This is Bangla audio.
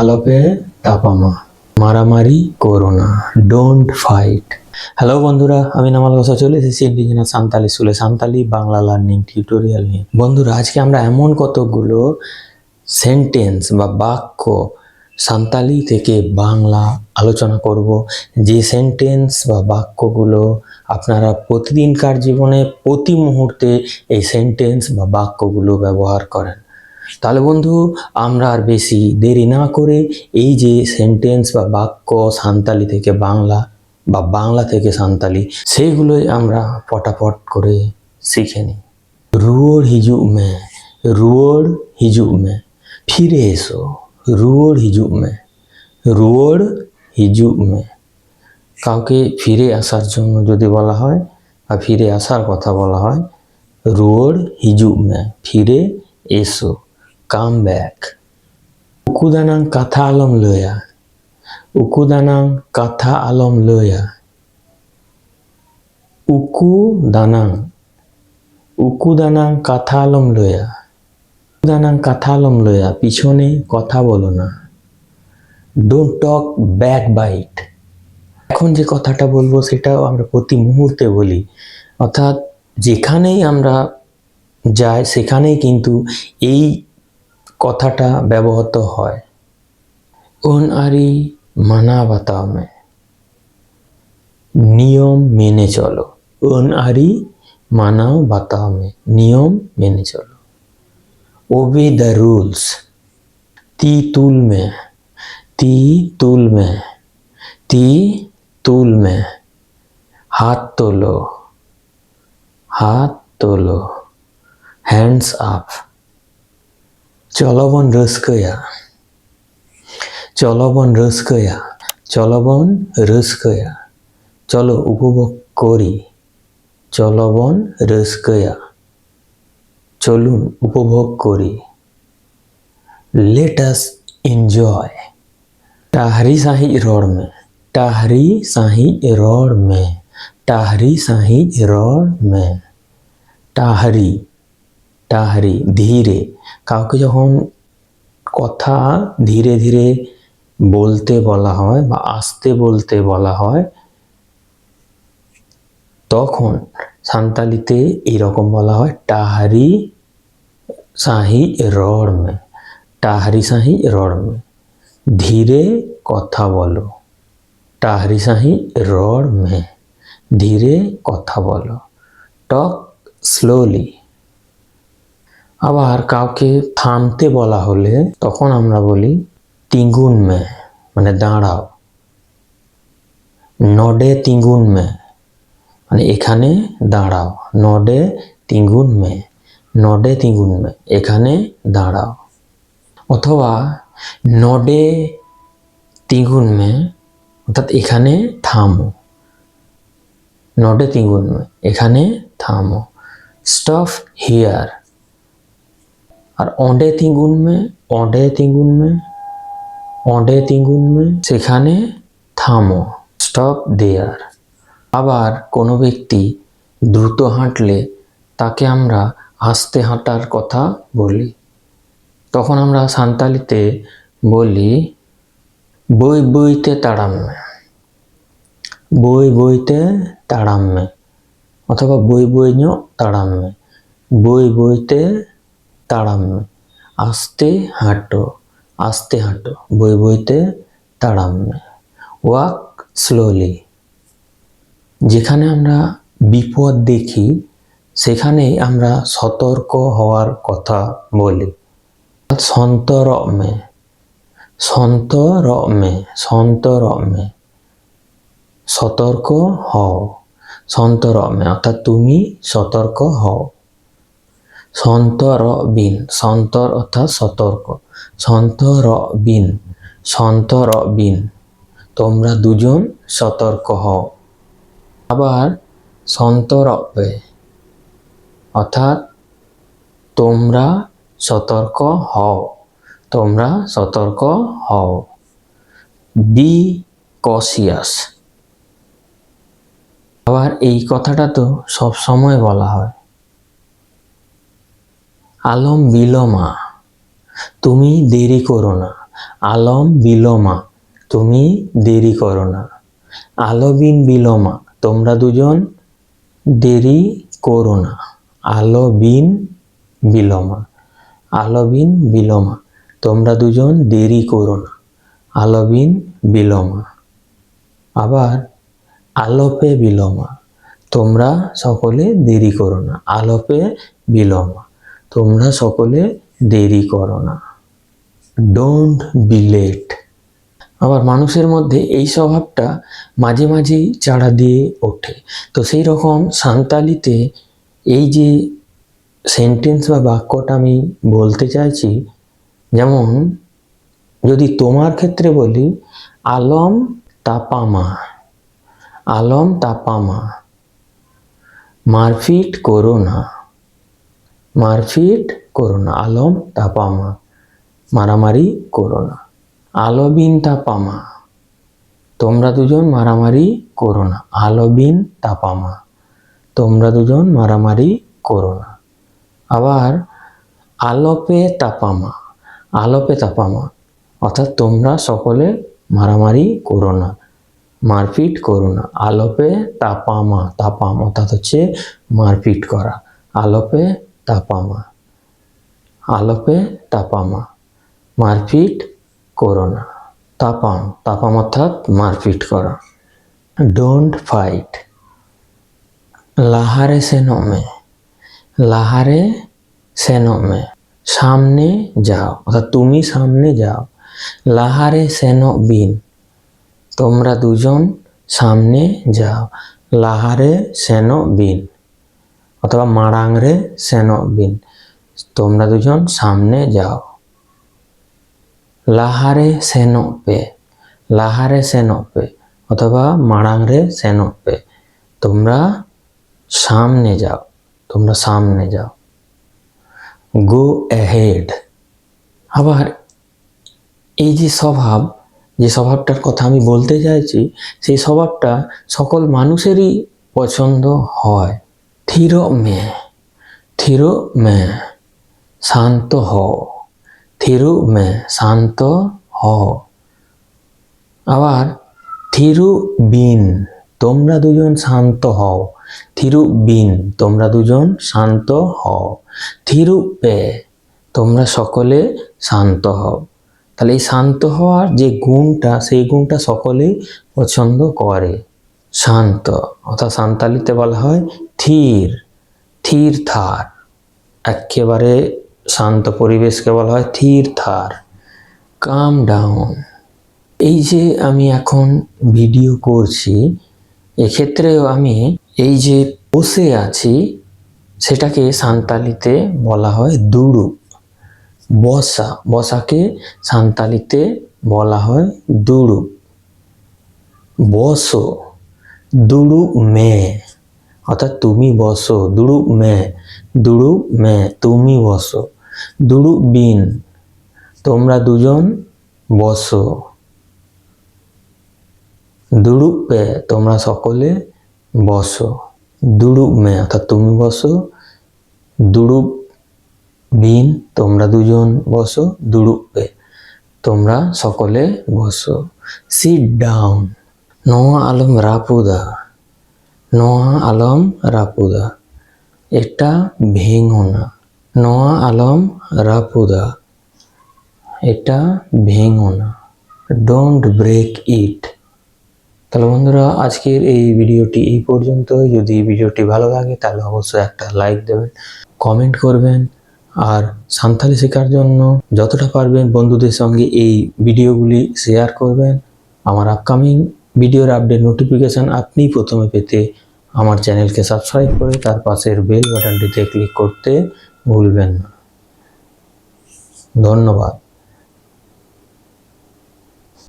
আলোপে তাপামা। মারামারি করো না ডোন্ট ফাইট হ্যালো বন্ধুরা, আমি নামাল গোসা চলে এসেছি ইন্ডিজিনাস সান্তালি স্কুলে সান্তালি বাংলা লার্নিং টিউটোরিয়াল নিয়ে। বন্ধুরা, আজকে আমরা এমন কতগুলো সেন্টেন্স বা বাক্য সান্তালি থেকে বাংলা আলোচনা করব। যে সেন্টেন্স বা বাক্যগুলো আপনারা প্রতিদিনকার জীবনে প্রতি মুহূর্তে এই সেন্টেন্স বা বাক্যগুলো ব্যবহার করেন। তাহলে বন্ধু, আমরা আর বেশি দেরি না করে এই যে সেন্টেন্স বা বাক্য সান্তালি থেকে বাংলা বা বাংলা থেকে সান্তালি সেইগুলোই আমরা পটাপট করে শিখে নিই। রুয়োর হিজুক মে রুয়োর হিজুক মে ফিরে এসো, রুয়োর হিজুক মে রুয়োর হিজুক মে কাউকে ফিরে আসার জন্য যদি বলা হয় বা ফিরে আসার কথা বলা হয়, রুয়োর হিজুক মে ফিরে এসো। উকুদানাং কাথা আলম লয়া উকুদানাং কাথা আলম লয়া উকু দানাং উকুদানাং কাথা আলম লয়া উকুদানাং কাথা আলম লয়া পিছনে কথা বলো না ডোন্ট টক ব্যাক বাইট এখন যে কথাটা বলব সেটাও আমরা প্রতি মুহূর্তে বলি। অর্থাৎ যেখানেই আমরা যাই, সেখানেই কিন্তু এই কথাটা ব্যবহৃত হয়। উন আরি মানা বাতাও মে। নিয়ম মেনে চলো। উন আরি মানাও বাতাও মে। নিয়ম মেনে চলো। Obey the rules. তি তুল মে। তি তুল মে। তি তুল মে। হাত তোলো। হাত তোলো। Hands up. চলবন রস্কয়া চলবন রস্কয়া চলবন রস্কয়া চলো উপভোগ করি চলবন রস্কয়া চলুন উপভোগ করি লেটাস এনজয় টাহরি সাহি রড় মে টাহরি সাহি রড় মে টাহরি সাহি রড় মে টাহরি টাহরি ধীরে। কাউকে যখন কথা ধীরে ধীরে বলতে বলা হয় বা আস্তে বলতে বলা হয়, তখন সান্তালিতে এইরকম বলা হয় টাহারি সাহি রড় মে টাহারি সাহি রড় মে ধীরে কথা বলো টাহারি সাহি রড় মে ধীরে কথা বলো, টক স্লোলি। আবার কাউকে থামতে বলা হলে তখন আমরা বলি তিঙ্গুন মে মানে দাঁড়াও। নডে তিঙ্গুন মে মানে এখানে দাঁড়াও। নডে তিঙ্গুন মে নডে তিঙ্গুন মে, এখানে দাঁড়াও। অথবা, নডে তিঙ্গুন মে অর্থাৎ এখানে থামো। নডে তিঙ্গুন মে এখানে থামো। স্টফ হিয়ার আর অডে তিঙ্গুন মে অডে তিঙ্গুন মে অডে তিঙ্গুন মে, সেখানে থামো স্টপ দেয়ার আবার কোনো ব্যক্তি দ্রুত হাঁটলে তাকে আমরা আস্তে হাঁটার কথা বলি। তখন আমরা সান্তালিতে বলি, বই বইতে তাড়াম্মে বই বইতে তাড়াম্মে অথবা বই বই ည তাড়াম্মে বই বইতে তাড়াম্মে আস্তে হাঁটো আস্তে হাঁটো, বই বইতে তাড়াম্মে ওয়াক স্লোলি। যেখানে আমরা বিপদ দেখি, সেখানেই আমরা সতর্ক হওয়ার কথা বলি। সন্তরমে সন্তরমে সন্তরমে। সতর্ক হও, সন্তরমে, অর্থাৎ তুমি সতর্ক হও। সন্তর বিন, সন্তর অর্থাৎ সতর্ক। সন্তর বিন সন্তর বিন, তোমরা দুজন সতর্ক হও। আবার সন্তরবে অর্থাৎ তোমরা সতর্ক হও, তোমরা সতর্ক হও। Be cautious. আবার এই কথাটা তো সব সময় বলা হয়। আলম বিলমা। তুমি দেরি করো না। আলম বিলোমা, তুমি দেরি করো না। আলবিন বিলোমা, তোমরা দুজন দেরি করো না। আলবিন বিলোমা আলবিন বিলোমা, তোমরা দুজন দেরি করো না। আলবিন বিলোমা। আবার আলোপে বিলোমা, তোমরা সকলে দেরি করো না। আলোপে বিলোমা। তোমরা সকলে দেরি করো না। ডোন্ট বি লেট আবার মানুষের মধ্যে এই স্বভাবটা মাঝে মাঝেই চাড়া দিয়ে ওঠে। তো সেই রকম সান্তালিতে এই যে সেন্টেন্স বা বাক্যটা আমি বলতে চাইছি, যেমন, যদি তোমার ক্ষেত্রে বলি, আলম তাপামা আলম তাপামা, মারপিট করো না। মারপিট করো না, আলম তাপামা, মারামারি করো না, আলবিন তাপামা, তোমরা দুজন মারামারি করো না, আলবিন তাপামা, তোমরা দুজন মারামারি করো না। আবার আলোপে তাপামা আলোপে তাপামা, অর্থাৎ তোমরা সকলে মারামারি করো না, মারপিট করো না, আলোপে তাপামা, তাপাম অর্থাৎ হচ্ছে মারপিট করা, আলোপে তাপামা। আলোপে তাপামা, মারপিট করো না। তাপাম তাপাম অর্থাৎ মারপিট করা। ডোন্ট ফাইট লাহারে সেনমে লাহারে সেনমে সামনে যাও। অর্থাৎ তুমি সামনে যাও। লাহারে সেন বিন। তোমরা দুজন সামনে যাও। লাহারে সেন বিন। অথবা মারাংরে সেন বিন। তোমরা দুজন সামনে যাও। লাহারে সেনপে লাহারে সেনপে অথবা মারাংরে সেনপে তোমরা সামনে যাও, তোমরা সামনে যাও। Go ahead. আবার এই যে স্বভাব, যে স্বভাবটার কথা আমি বলতে চাইছি, সেই স্বভাবটা সকল মানুষেরই পছন্দ হয়। থির মে থির মে, শান্ত হও থিরু মে, শান্ত হও আবার থিরু বিন, তোমরা দুজন শান্ত হও। থিরু বিন, তোমরা দুজন শান্ত হও। থিরু পে, তোমরা সকলে শান্ত হও। তাহলে এই শান্ত হওয়ার যে গুণটা, সেই গুণটা সকলেই পছন্দ করে। শান্ত, অর্থাৎ সান্তালিতে বলা হয় থির থির থার। একেবারে শান্ত পরিবেশকে বলা হয় থির থার। কাম ডাউন এই যে আমি এখন ভিডিও করছি, এক্ষেত্রেও আমি এই যে বসে আছি, সেটাকে সান্তালিতে বলা হয় দুড়ু বসা, বসাকে সান্তালিতে বলা হয় দুড়ু বসো। দুড়ু মে অর্থাৎ তুমি বসো দুড়ু মে দুড়ু মে তুমি বসো। দুড়ু বিন তোমরা দুজন বসো। দুড়ুপ পে তোমরা সকলে বসো। দুড়ুপ মে অর্থাৎ তুমি বসো। দুড়ুপ বিন তোমরা দুজন বসো। দুড়ুপ পে তোমরা সকলে বসো। সিট ডাউন নোয়া আলম রাপুদা নোয়া আলম রাপুদা এটা ভেঙো না নোয়া আলম রাপুদা এটা ভেঙো না ডোন্ট ব্রেক ইট তাহলে বন্ধুরা, আজকের এই ভিডিওটি এই পর্যন্ত যদি ভিডিওটি ভালো লাগে, তাহলে অবশ্যই একটা লাইক দেবেন, কমেন্ট করবেন, আর সান্তালি শেখার জন্য যতটা পারবেন বন্ধুদের সঙ্গে এই ভিডিওগুলি শেয়ার করবেন। আমার আপকামিং ভিডিওর আপডেট নোটিফিকেশান আপনি প্রথমে পেতে আমার চ্যানেলকে সাবস্ক্রাইব করে তার পাশের বেল বাটনটিতে ক্লিক করতে ভুলবেন না। ধন্যবাদ।